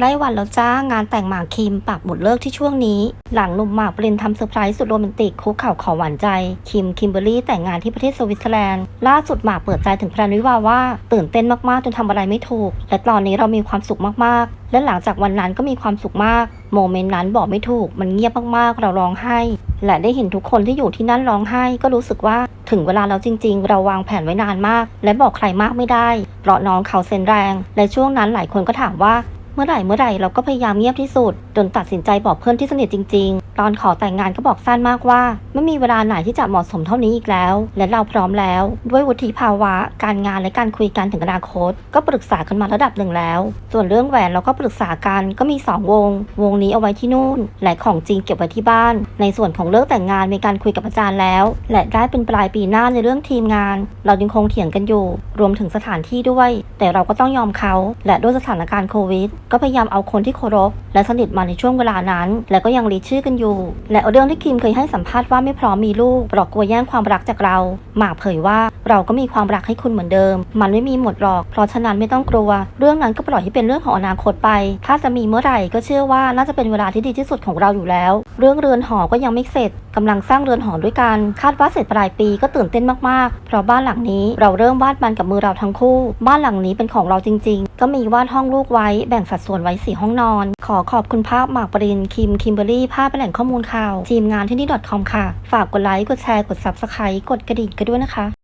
ได้วันแล้วจ้างานแต่งหมากคิมปรับหมดเลิกที่ช่วงนี้ หลังหนุ่มหมากปรินทำเซอร์ไพรส์สุดโรแมนติกคุกเข่าขอหวานใจ คิมคิมเบอรี่แต่งงานที่ประเทศสวิตเซอร์แลนด์ ล่าสุดหมากเปิดใจถึงแพลนวิวาว่า ตื่นเต้นมากๆ จนทำอะไรไม่ถูก และตอนนี้เรามีความสุขมากๆ และหลังจากวันนั้นก็มีความสุขมากโมเมนต์นั้นบอกไม่ถูก มันเงียบมากๆ เราร้องไห้ และได้เห็นทุกคนที่อยู่ที่นั่นร้องไห้ ก็รู้สึกว่าถึงเวลาแล้วจริงๆ เราวางแผนไว้นานมาก และบอกใครมากไม่ได้ เพราะน้องเขาเซ็นแรง และช่วงนั้นหลายคนก็ถามว่า เมื่อไหร่เมื่อไหร่เราก็พยายามเงียบที่สุด จนตัดสินใจบอกเพื่อนที่สนิทจริง ๆ ตอนขอแต่งงานก็บอกสั้นมากว่า ไม่มีเวลาไหนที่จะเหมาะสมเท่านี้อีกแล้ว และเราพร้อมแล้ว ด้วยวุฒิภาวะ การงานและการคุยกันถึงอนาคต ก็ปรึกษากันมาระดับหนึ่งแล้ว ส่วนเรื่องแหวนเราก็ปรึกษากันก็มีสองวง วงนี้เอาไว้ที่นู่น และของจริงเก็บไว้ที่บ้าน ในส่วนของเลิกแต่งงานมีการคุยกับอาจารย์แล้ว และได้เป็นปลายปีหน้าในเรื่องทีมงาน เรายังคงเถียงกันอยู่ รวมถึงสถานที่ด้วย แต่เราก็ต้องยอมเขาและด้วยสถานการณ์โควิด ก็พยายามเอาคนที่เคารพและสนิทมาในช่วงเวลานั้น และก็ยังรีชื่อกันอยู่ และเรื่องที่คิมเคยให้สัมภาษณ์ว่าไม่พร้อมมีลูกเพราะกลัวแย่งความรักจากเรา หมากเผยว่าเราก็มีความรักให้คุณเหมือนเดิม มันไม่มีหมดหรอก เพราะฉะนั้นไม่ต้องกลัว เรื่องนั้นก็ปล่อยให้เป็นเรื่องของอนาคตไป ถ้าจะมีเมื่อไหร่ก็เชื่อว่าน่าจะเป็นเวลาที่ดีที่สุดของเราอยู่แล้ว เรื่องเรือนหอก็ยังไม่เสร็จกำลังสร้างเรือนหอด้วยกัน คาดว่าเสร็จปลายปีก็ตื่นเต้นมากๆ เพราะบ้านหลังนี้เราเริ่มวาดมันกับมือเราทั้งคู่ บ้านหลังนี้เป็นของเราจริง ๆ ก็มีวาดห้องลูกไว้แบ่งสัดส่วนไว้สี่ห้องนอน ขอขอบคุณภาพหมากปรินคิมคิมเบอรี่ภาพเป็นแหล่งข้อมูลข่าว ทีมงานที่นี่ .com ค่ะ ฝากกดไลค์ กดแชร์ กด subscribe กดกระดิ่งกันด้วยนะคะ